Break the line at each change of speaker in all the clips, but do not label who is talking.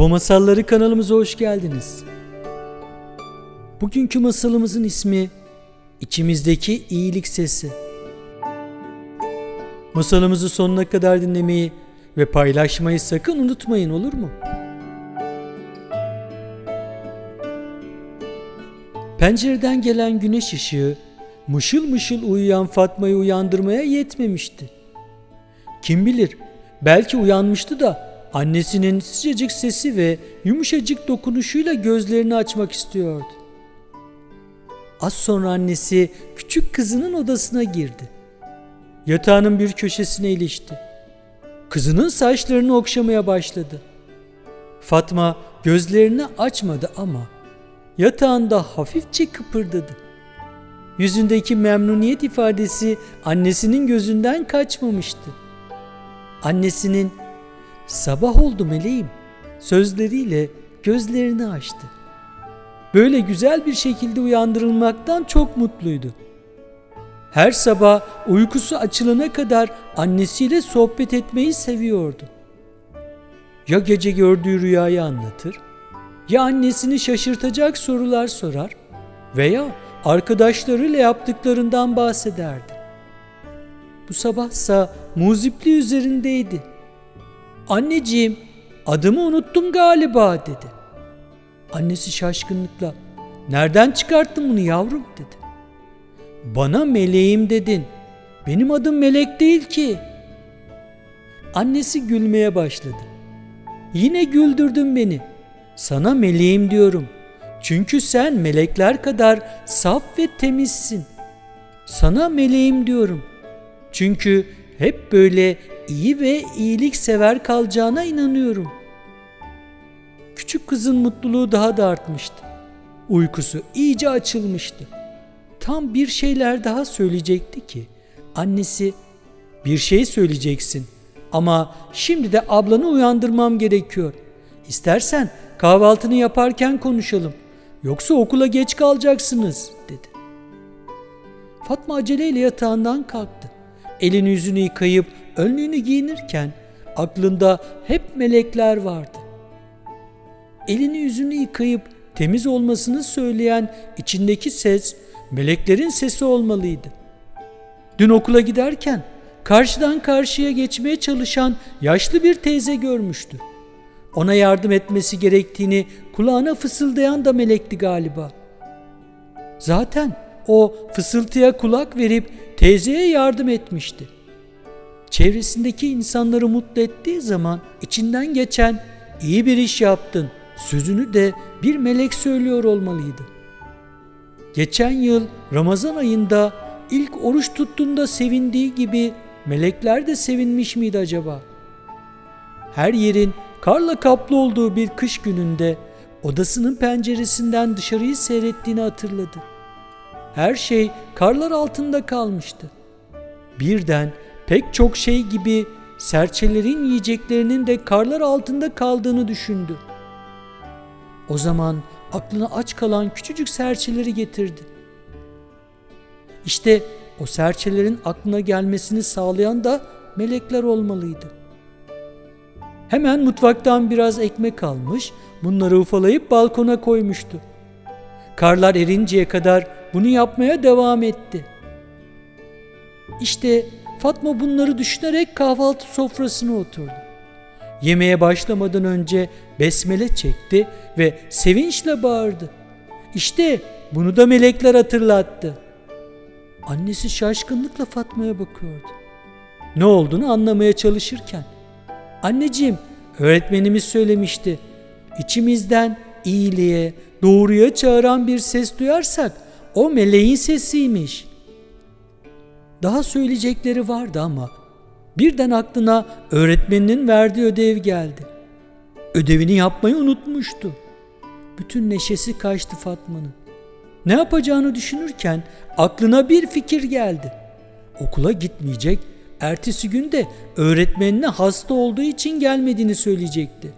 Baba Masalları kanalımıza hoş geldiniz. Bugünkü masalımızın ismi İçimizdeki İyilik Sesi. Masalımızı sonuna kadar dinlemeyi ve paylaşmayı sakın unutmayın olur mu? Pencereden gelen güneş ışığı mışıl mışıl uyuyan Fatma'yı uyandırmaya yetmemişti. Kim bilir belki uyanmıştı da annesinin sıcacık sesi ve yumuşacık dokunuşuyla gözlerini açmak istiyordu. Az sonra annesi küçük kızının odasına girdi. Yatağının bir köşesine ilişti. Kızının saçlarını okşamaya başladı. Fatma gözlerini açmadı ama yatağında hafifçe kıpırdadı. Yüzündeki memnuniyet ifadesi annesinin gözünden kaçmamıştı. Annesinin "Sabah oldu meleğim." sözleriyle gözlerini açtı. Böyle güzel bir şekilde uyandırılmaktan çok mutluydu. Her sabah uykusu açılana kadar annesiyle sohbet etmeyi seviyordu. Ya gece gördüğü rüyayı anlatır, ya annesini şaşırtacak sorular sorar veya arkadaşlarıyla yaptıklarından bahsederdi. Bu sabahsa muzipli üzerindeydi. Anneciğim, adımı unuttum galiba dedi. Annesi şaşkınlıkla, nereden çıkarttın bunu yavrum dedi. Bana meleğim dedin. Benim adım melek değil ki. Annesi gülmeye başladı. Yine güldürdün beni. Sana meleğim diyorum. Çünkü sen melekler kadar saf ve temizsin. Sana meleğim diyorum. Çünkü hep böyle iyi ve iyilik sever kalacağına inanıyorum. Küçük kızın mutluluğu daha da artmıştı. Uykusu iyice açılmıştı. Tam bir şeyler daha söyleyecekti ki annesi bir şey söyleyeceksin ama şimdi de ablanı uyandırmam gerekiyor. İstersen kahvaltını yaparken konuşalım. Yoksa okula geç kalacaksınız dedi. Fatma aceleyle yatağından kalktı. Elini yüzünü yıkayıp önlüğünü giyinirken aklında hep melekler vardı. Elini yüzünü yıkayıp temiz olmasını söyleyen içindeki ses meleklerin sesi olmalıydı. Dün okula giderken karşıdan karşıya geçmeye çalışan yaşlı bir teyze görmüştü. Ona yardım etmesi gerektiğini kulağına fısıldayan da melekti galiba. Zaten o fısıltıya kulak verip teyzeye yardım etmişti. Çevresindeki insanları mutlu ettiği zaman içinden geçen iyi bir iş yaptın sözünü de bir melek söylüyor olmalıydı. Geçen yıl Ramazan ayında ilk oruç tuttuğunda sevindiği gibi melekler de sevinmiş miydi acaba? Her yerin karla kaplı olduğu bir kış gününde odasının penceresinden dışarıyı seyrettiğini hatırladı. Her şey karlar altında kalmıştı. Birden pek çok şey gibi serçelerin yiyeceklerinin de karlar altında kaldığını düşündü. O zaman aklına aç kalan küçücük serçeleri getirdi. İşte o serçelerin aklına gelmesini sağlayan da melekler olmalıydı. Hemen mutfaktan biraz ekmek almış, bunları ufalayıp balkona koymuştu. Karlar erinceye kadar bunu yapmaya devam etti. İşte Fatma bunları düşünerek kahvaltı sofrasına oturdu. Yemeğe başlamadan önce besmele çekti ve sevinçle bağırdı. İşte bunu da melekler hatırlattı. Annesi şaşkınlıkla Fatma'ya bakıyordu. Ne olduğunu anlamaya çalışırken. Anneciğim, öğretmenimiz söylemişti. İçimizden iyiliğe, doğruya çağıran bir ses duyarsak o meleğin sesiymiş. Daha söyleyecekleri vardı ama birden aklına öğretmeninin verdiği ödev geldi. Ödevini yapmayı unutmuştu. Bütün neşesi kaçtı Fatma'nın. Ne yapacağını düşünürken aklına bir fikir geldi. Okula gitmeyecek, ertesi gün de öğretmenine hasta olduğu için gelmediğini söyleyecekti.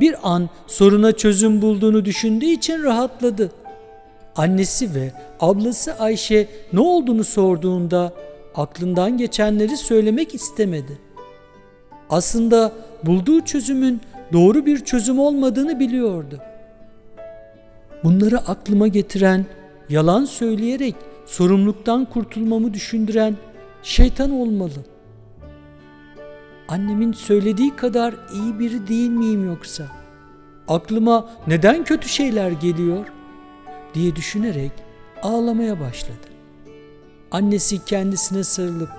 Bir an soruna çözüm bulduğunu düşündüğü için rahatladı. Annesi ve ablası Ayşe ne olduğunu sorduğunda aklından geçenleri söylemek istemedi. Aslında bulduğu çözümün doğru bir çözüm olmadığını biliyordu. Bunları aklıma getiren, yalan söyleyerek sorumluluktan kurtulmamı düşündüren şeytan olmalı. Annemin söylediği kadar iyi biri değil miyim yoksa? Aklıma neden kötü şeyler geliyor diye düşünerek ağlamaya başladı. Annesi kendisine sarılıp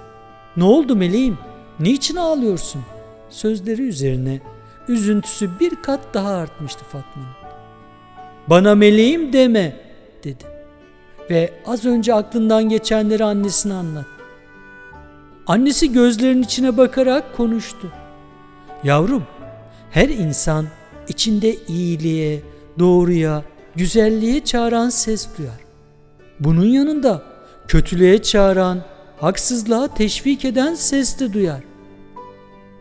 "Ne oldu meleğim? Niçin ağlıyorsun?" sözleri üzerine üzüntüsü bir kat daha artmıştı Fatma'nın. "Bana meleğim deme." dedi. Ve az önce aklından geçenleri annesine anlattı. Annesi gözlerinin içine bakarak konuştu. Yavrum, her insan içinde iyiliğe, doğruya, güzelliğe çağıran ses duyar. Bunun yanında kötülüğe çağıran, haksızlığa teşvik eden ses de duyar.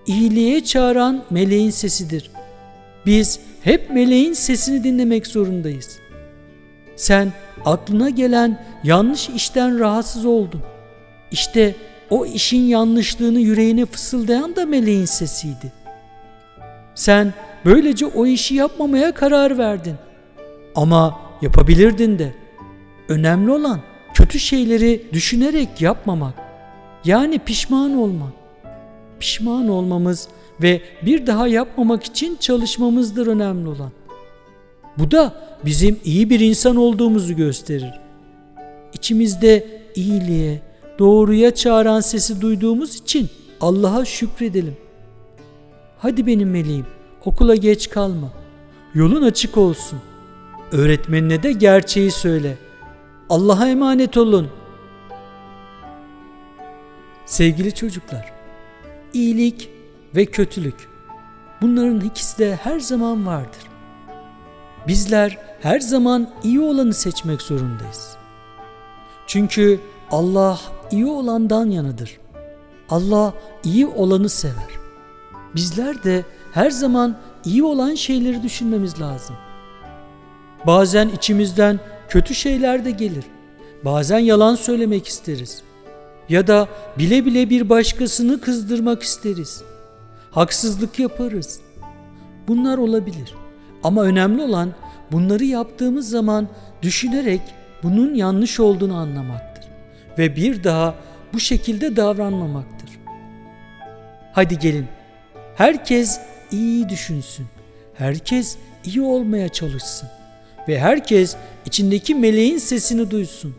İyiliğe çağıran meleğin sesidir. Biz hep meleğin sesini dinlemek zorundayız. Sen aklına gelen yanlış işten rahatsız oldun. İşte o işin yanlışlığını yüreğine fısıldayan da meleğin sesiydi. Sen böylece o işi yapmamaya karar verdin. Ama yapabilirdin de. Önemli olan kötü şeyleri düşünerek yapmamak. Yani pişman olmak. Pişman olmamız ve bir daha yapmamak için çalışmamızdır önemli olan. Bu da bizim iyi bir insan olduğumuzu gösterir. İçimizde iyiliğe, doğruya çağıran sesi duyduğumuz için Allah'a şükredelim. Hadi benim meleğim, okula geç kalma. Yolun açık olsun. Öğretmenine de gerçeği söyle. Allah'a emanet olun. Sevgili çocuklar, iyilik ve kötülük bunların ikisi de her zaman vardır. Bizler her zaman iyi olanı seçmek zorundayız. Çünkü Allah iyi olandan yanıdır. Allah iyi olanı sever. Bizler de her zaman iyi olan şeyleri düşünmemiz lazım. Bazen içimizden kötü şeyler de gelir. Bazen yalan söylemek isteriz. Ya da bile bile bir başkasını kızdırmak isteriz. Haksızlık yaparız. Bunlar olabilir. Ama önemli olan bunları yaptığımız zaman düşünerek bunun yanlış olduğunu anlamaktır ve bir daha bu şekilde davranmamaktır. Hadi gelin. Herkes iyi düşünsün. Herkes iyi olmaya çalışsın ve herkes içindeki meleğin sesini duysun.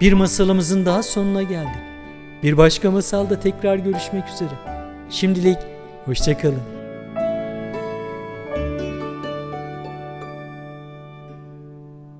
Bir masalımızın daha sonuna geldik. Bir başka masalda tekrar görüşmek üzere. Şimdilik hoşçakalın.